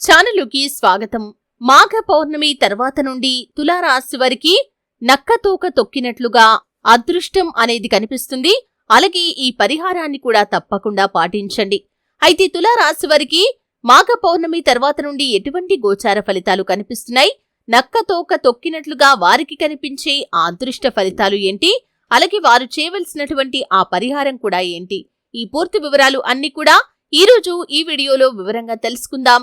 ఛానలుకి స్వాగతం. మాఘ పౌర్ణమి తర్వాత నుండి తులారాశి వారికి నక్కతోక తొక్కినట్లుగా అదృష్టం అనేది కనిపిస్తుంది. అలాగే ఈ పరిహారాన్ని కూడా తప్పకుండా పాటించండి. అయితే తులారాశి వారికి మాఘ పౌర్ణమి తర్వాత నుండి ఎటువంటి గోచార ఫలితాలు కనిపిస్తున్నాయి? నక్కతోక తొక్కినట్లుగా వారికి కనిపించే ఆ అదృష్ట ఫలితాలు ఏంటి? అలాగే వారు చేయవలసినటువంటి ఆ పరిహారం కూడా ఏంటి? ఈ పూర్తి వివరాలు అన్ని కూడా ఈ రోజు ఈ వీడియోలో వివరంగా తెలుసుకుందాం.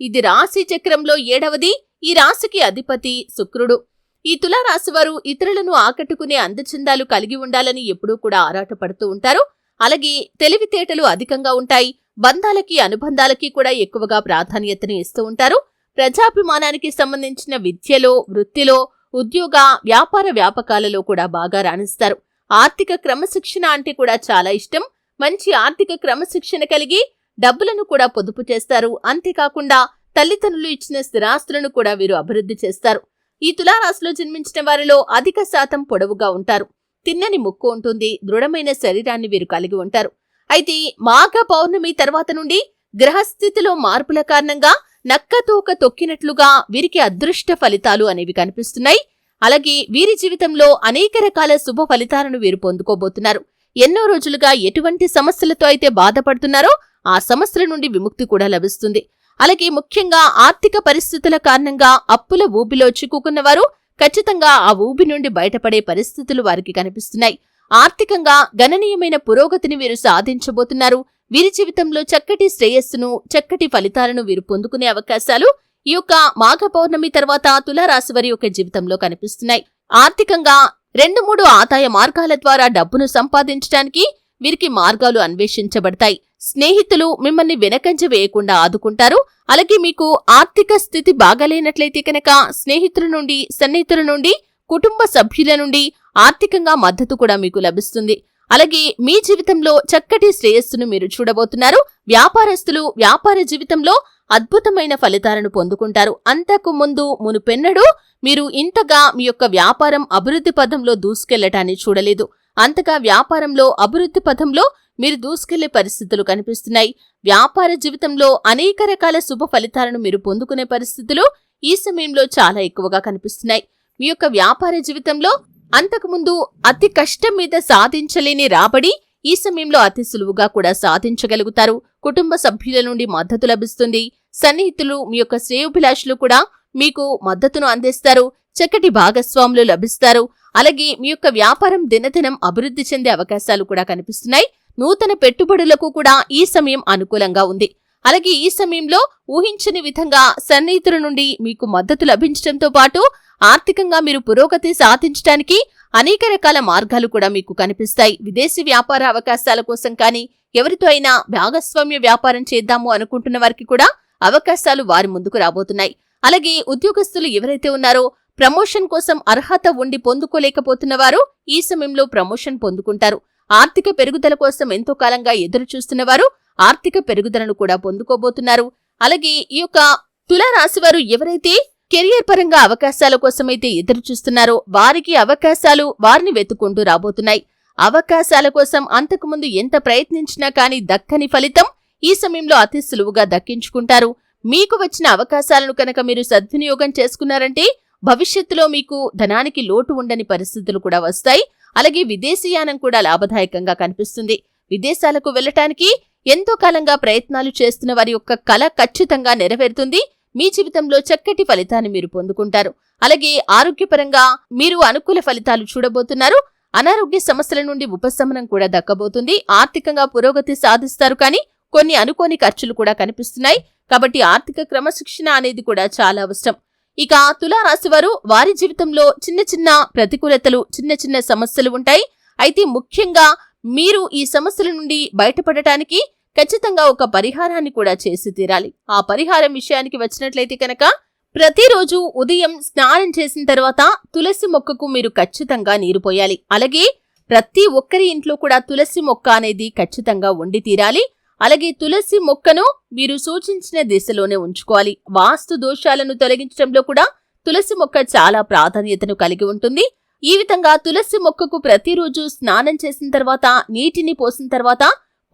ఇది రాశి చక్రంలో ఏడవది ఈ రాశికి అధిపతి శుక్రుడు. ఈ తులారాశి వారు ఇతరులను ఆకట్టుకునే అందచందాలు కలిగి ఉండాలని ఎప్పుడూ కూడా ఆరాటపడుతూ ఉంటారు. అలాగే తెలివితేటలు అధికంగా ఉంటాయి. బంధాలకి అనుబంధాలకి కూడా ఎక్కువగా ప్రాధాన్యతను ఇస్తూ ఉంటారు. ప్రజాభిమానానికి సంబంధించిన విద్యలో వృత్తిలో ఉద్యోగ వ్యాపార వ్యాపకాలలో కూడా బాగా రాణిస్తారు. ఆర్థిక క్రమశిక్షణ అంటే కూడా చాలా ఇష్టం. మంచి ఆర్థిక క్రమశిక్షణ కలిగి డబ్బులను కూడా పొదుపు చేస్తారు. అంతేకాకుండా తల్లిదండ్రులు ఇచ్చిన స్థిరాస్తులను కూడా వీరు అభివృద్ధి చేస్తారు. ఈ తులారాశిలో జన్మించిన వారిలో అధిక శాతం పొడవుగా ఉంటారు. తిన్నని ముక్కు ఉంటుంది. దృఢమైన శరీరాన్ని వీరు కలిగి ఉంటారు. అయితే మాఘ పౌర్ణమి తర్వాత నుండి గ్రహస్థితిలో మార్పుల కారణంగా నక్కతోక తొక్కినట్లుగా వీరికి అదృష్ట ఫలితాలు అనేవి కనిపిస్తున్నాయి. అలాగే వీరి జీవితంలో అనేక రకాల శుభ ఫలితాలను వీరు పొందుకోబోతున్నారు. ఎన్నో రోజులుగా ఎటువంటి సమస్యలతో అయితే బాధపడుతున్నారో ఆ సమస్యల నుండి విముక్తి కూడా లభిస్తుంది. అలాగే ముఖ్యంగా ఆర్థిక పరిస్థితుల కారణంగా అప్పుల ఊబిలో చిక్కుకున్నవారు ఖచ్చితంగా ఆ ఊబి నుండి బయటపడే పరిస్థితులు వారికి కనిపిస్తున్నాయి. ఆర్థికంగా గణనీయమైన పురోగతిని వీరు సాధించబోతున్నారు. వీరి జీవితంలో చక్కటి శ్రేయస్సును చక్కటి ఫలితాలను వీరు పొందుకునే అవకాశాలు ఈ యొక్క మాఘ పౌర్ణమి తర్వాత తులారాశి వారి యొక్క జీవితంలో కనిపిస్తున్నాయి. ఆర్థికంగా రెండు మూడు ఆదాయ మార్గాల ద్వారా డబ్బును సంపాదించడానికి వీరికి మార్గాలు అన్వేషించబడతాయి. స్నేహితులు మిమ్మల్ని వెనకంజ వేయకుండా ఆదుకుంటారు. అలాగే మీకు ఆర్థిక స్థితి బాగాలేనట్లయితే కనుక స్నేహితుల నుండి సన్నిహితుల నుండి కుటుంబ సభ్యుల నుండి ఆర్థికంగా మద్దతు కూడా మీకు లభిస్తుంది. అలాగే మీ జీవితంలో చక్కటి శ్రేయస్సును మీరు చూడబోతున్నారు. వ్యాపారస్తులు వ్యాపార జీవితంలో అద్భుతమైన ఫలితాలను పొందుకుంటారు. అంతకు ముందు మునుపెన్నడూ మీరు ఇంతగా మీ యొక్క వ్యాపారం అభివృద్ధి పథంలో దూసుకెళ్ళటాన్ని చూడలేదు. అంతగా వ్యాపారంలో అభివృద్ధి పథంలో మీరు దూసుకెళ్ళే పరిస్థితులు కనిపిస్తున్నాయి. వ్యాపార జీవితంలో అనేక రకాల శుభ ఫలితాలను మీరు పొందుకునే పరిస్థితులు ఈ సమయంలో చాలా ఎక్కువగా కనిపిస్తున్నాయి. మీ యొక్క వ్యాపార జీవితంలో అంతకుముందు అతి కష్టం మీద సాధించలేని రాబడి ఈ సమయంలో అతి సులువుగా కూడా సాధించగలుగుతారు. కుటుంబ సభ్యుల నుండి మద్దతు లభిస్తుంది. సన్నిహితులు మీ యొక్క శ్రేయోభిలాషులు కూడా మీకు మద్దతును అందిస్తారు. చక్కటి భాగస్వాములు లభిస్తారు. అలాగే మీ యొక్క వ్యాపారం దినదినం అభివృద్ధి చెందే అవకాశాలు కూడా కనిపిస్తున్నాయి. నూతన పెట్టుబడులకు కూడా ఈ సమయం అనుకూలంగా ఉంది. అలాగే ఈ సమయంలో ఊహించని విధంగా సన్నిహితుల నుండి మీకు మద్దతు లభించడంతో పాటు ఆర్థికంగా మీరు పురోగతి సాధించడానికి అనేక రకాల మార్గాలు కూడా మీకు కనిపిస్తాయి. విదేశీ వ్యాపార అవకాశాల కోసం కానీ ఎవరితో అయినా భాగస్వామ్య వ్యాపారం చేద్దాము అనుకుంటున్న వారికి కూడా అవకాశాలు వారి ముందుకు రాబోతున్నాయి. అలాగే ఉద్యోగస్తులు ఎవరైతే ఉన్నారో ప్రమోషన్ కోసం అర్హత ఉండి పొందుకోలేకపోతున్న వారు ఈ సమయంలో ప్రమోషన్ పొందుకుంటారు. ఆర్థిక పెరుగుదల కోసం ఎంతో కాలంగా ఎదురుచూస్తున్నవారు వారు ఆర్థిక పెరుగుదలను కూడా పొందుకోబోతున్నారు. అలాగే ఈ యొక్క తులారాశి వారు ఎవరైతే కెరియర్ పరంగా అవకాశాల కోసమైతే ఎదురు చూస్తున్నారో వారికి అవకాశాలు వారిని వెతుకుంటూ రాబోతున్నాయి. అవకాశాల కోసం అంతకుముందు ఎంత ప్రయత్నించినా కానీ దక్కని ఫలితం ఈ సమయంలో అతి సులువుగా దక్కించుకుంటారు. మీకు వచ్చిన అవకాశాలను కనుక మీరు సద్వినియోగం చేసుకున్నారంటే భవిష్యత్తులో మీకు ధనానికి లోటు ఉండని పరిస్థితులు కూడా వస్తాయి. అలాగే విదేశీయానం కూడా లాభదాయకంగా కనిపిస్తుంది. విదేశాలకు వెళ్ళటానికి ఎంతో కాలంగా ప్రయత్నాలు చేస్తున్న వారి యొక్క కళ ఖచ్చితంగా నెరవేరుతుంది. మీ జీవితంలో చక్కటి ఫలితాన్ని మీరు పొందుకుంటారు. అలాగే ఆరోగ్యపరంగా మీరు అనుకూల ఫలితాలు చూడబోతున్నారు. అనారోగ్య సమస్యల నుండి ఉపశమనం కూడా దక్కబోతుంది. ఆర్థికంగా పురోగతి సాధిస్తారు కానీ కొన్ని అనుకోని ఖర్చులు కూడా కనిపిస్తున్నాయి. కాబట్టి ఆర్థిక క్రమశిక్షణ అనేది కూడా చాలా అవసరం. ఇక తులారాశి వారు వారి జీవితంలో చిన్న చిన్న ప్రతికూలతలు చిన్న చిన్న సమస్యలు ఉంటాయి. అయితే ముఖ్యంగా మీరు ఈ సమస్యల నుండి బయటపడటానికి ఖచ్చితంగా ఒక పరిహారాన్ని కూడా చేసి తీరాలి. ఆ పరిహారం విషయానికి వచ్చినట్లయితే కనుక ప్రతిరోజు ఉదయం స్నానం చేసిన తర్వాత తులసి మొక్కకు మీరు ఖచ్చితంగా నీరు పోయాలి. అలాగే ప్రతి ఒక్కరి ఇంట్లో కూడా తులసి మొక్క అనేది ఖచ్చితంగా వండి తీరాలి. అలాగే తులసి మొక్కను మీరు సూచించిన దిశలోనే ఉంచుకోవాలి. వాస్తు దోషాలను తొలగించడంలో కూడా తులసి మొక్క చాలా ప్రాధాన్యతను కలిగి ఉంటుంది. ఈ విధంగా తులసి మొక్కకు ప్రతిరోజు స్నానం చేసిన తర్వాత నీటిని పోసిన తర్వాత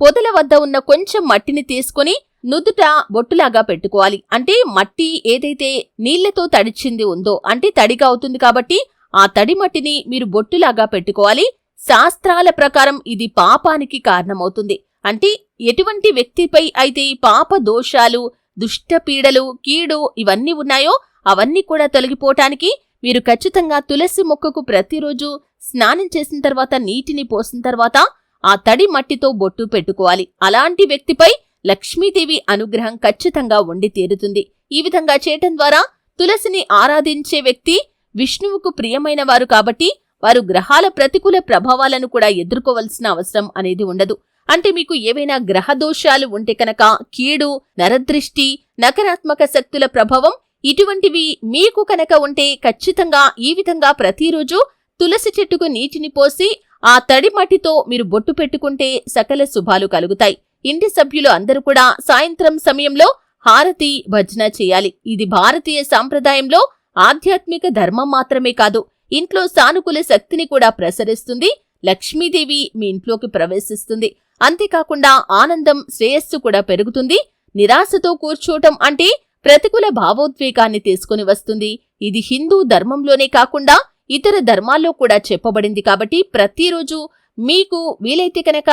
పొదల వద్ద ఉన్న కొంచెం మట్టిని తీసుకొని నుదుట బొట్టులాగా పెట్టుకోవాలి. అంటే మట్టి ఏదైతే నీళ్ళతో తడిచింది ఉందో అంటే తడిగా అవుతుంది కాబట్టి ఆ తడి మట్టిని మీరు బొట్టులాగా పెట్టుకోవాలి. శాస్త్రాల ప్రకారం ఇది పాపానికి కారణమవుతుంది. అంటే ఎటువంటి వ్యక్తిపై అయితే పాప దోషాలు దుష్టపీడలు కీడు ఇవన్నీ ఉన్నాయో అవన్నీ కూడా తొలగిపోవటానికి మీరు ఖచ్చితంగా తులసి మొక్కకు ప్రతిరోజు స్నానం చేసిన తర్వాత నీటిని పోసిన తర్వాత ఆ తడి మట్టితో బొట్టు పెట్టుకోవాలి. అలాంటి వ్యక్తిపై లక్ష్మీదేవి అనుగ్రహం ఖచ్చితంగా ఉండి తీరుతుంది. ఈ విధంగా చేయటం ద్వారా తులసిని ఆరాధించే వ్యక్తి విష్ణువుకు ప్రియమైన వారు కాబట్టి వారు గ్రహాల ప్రతికూల ప్రభావాలను కూడా ఎదుర్కోవలసిన అవసరం అనేది ఉండదు. అంటే మీకు ఏవైనా గ్రహ దోషాలు ఉంటే కనుక కీడు నరదృష్టి నకారాత్మక శక్తుల ప్రభావం ఇటువంటివి మీకు కనుక ఉంటే ఖచ్చితంగా ఈ విధంగా ప్రతిరోజు తులసి చెట్టుకు నీటిని పోసి ఆ తడి మట్టితో మీరు బొట్టు పెట్టుకుంటే సకల శుభాలు కలుగుతాయి. ఇంటి సభ్యులు అందరూ కూడా సాయంత్రం సమయంలో హారతి భజన చేయాలి. ఇది భారతీయ సాంప్రదాయంలో ఆధ్యాత్మిక ధర్మం మాత్రమే కాదు ఇంట్లో సానుకూల శక్తిని కూడా ప్రసరిస్తుంది. లక్ష్మీదేవి మీ ఇంట్లోకి ప్రవేశిస్తుంది. అంతేకాకుండా ఆనందం శ్రేయస్సు కూడా పెరుగుతుంది. నిరాశతో కూర్చోవటం అంటే ప్రతికూల భావోద్వేగాన్ని తీసుకుని వస్తుంది. ఇది హిందూ ధర్మంలోనే కాకుండా ఇతర ధర్మాల్లో కూడా చెప్పబడింది కాబట్టి ప్రతిరోజు మీకు వీలైతే కనుక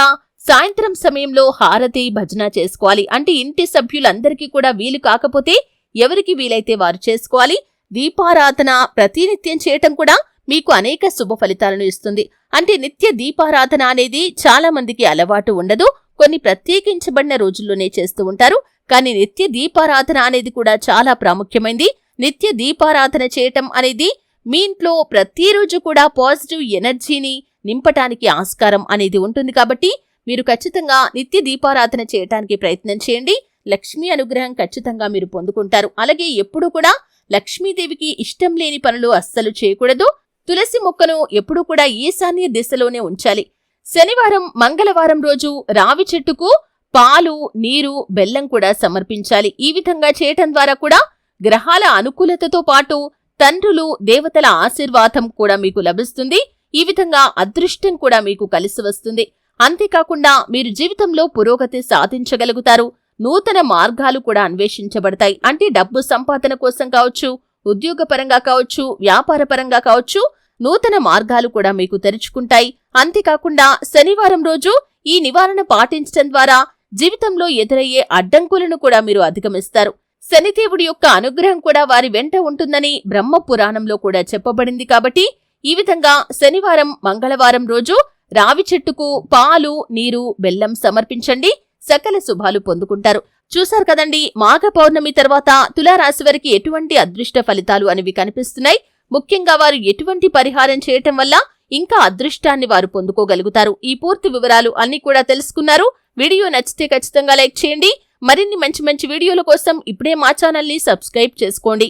సాయంత్రం సమయంలో హారతి భజన చేసుకోవాలి. అంటే ఇంటి సభ్యులందరికీ కూడా వీలు కాకపోతే ఎవరికి వీలైతే వారు చేసుకోవాలి. దీపారాధన ప్రతినిత్యం చేయటం కూడా మీకు అనేక శుభ ఫలితాలను ఇస్తుంది. అంటే నిత్య దీపారాధన అనేది చాలా మందికి అలవాటు ఉండదు. కొన్ని ప్రత్యేకించబడిన రోజుల్లోనే చేస్తూ ఉంటారు. కానీ నిత్య దీపారాధన అనేది కూడా చాలా ప్రాముఖ్యమైంది. నిత్య దీపారాధన చేయటం అనేది మీ ఇంట్లో ప్రతిరోజు కూడా పాజిటివ్ ఎనర్జీని నింపటానికి ఆస్కారం అనేది ఉంటుంది కాబట్టి మీరు ఖచ్చితంగా నిత్య దీపారాధన చేయటానికి ప్రయత్నం చేయండి. లక్ష్మీ అనుగ్రహం ఖచ్చితంగా మీరు పొందుకుంటారు. అలాగే ఎప్పుడూ కూడా లక్ష్మీదేవికి ఇష్టం లేని పనులు అస్సలు చేయకూడదు. తులసి మొక్కను ఎప్పుడూ కూడా ఈశాన్య దిశలోనే ఉంచాలి. శనివారం మంగళవారం రోజు రావి చెట్టుకు పాలు నీరు బెల్లం కూడా సమర్పించాలి. ఈ విధంగా చేయటం ద్వారా కూడా గ్రహాల అనుకూలతతో పాటు తండ్రులు దేవతల ఆశీర్వాదం కూడా మీకు లభిస్తుంది. ఈ విధంగా అదృష్టం కూడా మీకు కలిసి వస్తుంది. అంతేకాకుండా మీరు జీవితంలో పురోగతి సాధించగలుగుతారు. నూతన మార్గాలు కూడా అన్వేషించబడతాయి. అంటే డబ్బు సంపాదన కోసం కావచ్చు ఉద్యోగపరంగా కావచ్చు వ్యాపారపరంగా కావచ్చు నూతన మార్గాలు కూడా మీకు తెరుచుకుంటాయి. అంతేకాకుండా శనివారం రోజు ఈ నివారణ పాటించడం ద్వారా జీవితంలో ఎదురయ్యే అడ్డంకులను కూడా మీరు అధిగమిస్తారు. శనిదేవుడి యొక్క అనుగ్రహం కూడా వారి వెంట ఉంటుందని బ్రహ్మ పురాణంలో కూడా చెప్పబడింది కాబట్టి ఈ విధంగా శనివారం మంగళవారం రోజు రావి చెట్టుకు పాలు నీరు బెల్లం సమర్పించండి. సకల శుభాలు పొందుకుంటారు. చూశారు కదండి మాఘ పౌర్ణమి తర్వాత తులారాశి వారికి ఎటువంటి అదృష్ట ఫలితాలు అనేవి కనిపిస్తున్నాయి. ముఖ్యంగా వారు ఎటువంటి పరిహారం చేయటం వల్ల ఇంకా అదృష్టాన్ని వారు పొందుకోగలుగుతారు. ఈ పూర్తి వివరాలు అన్ని కూడా తెలుసుకున్నారు. వీడియో నచ్చితే ఖచ్చితంగా లైక్ చేయండి. మరిన్ని మంచి మంచి వీడియోల కోసం ఇప్పుడే మా ఛానల్ని సబ్స్క్రైబ్ చేసుకోండి.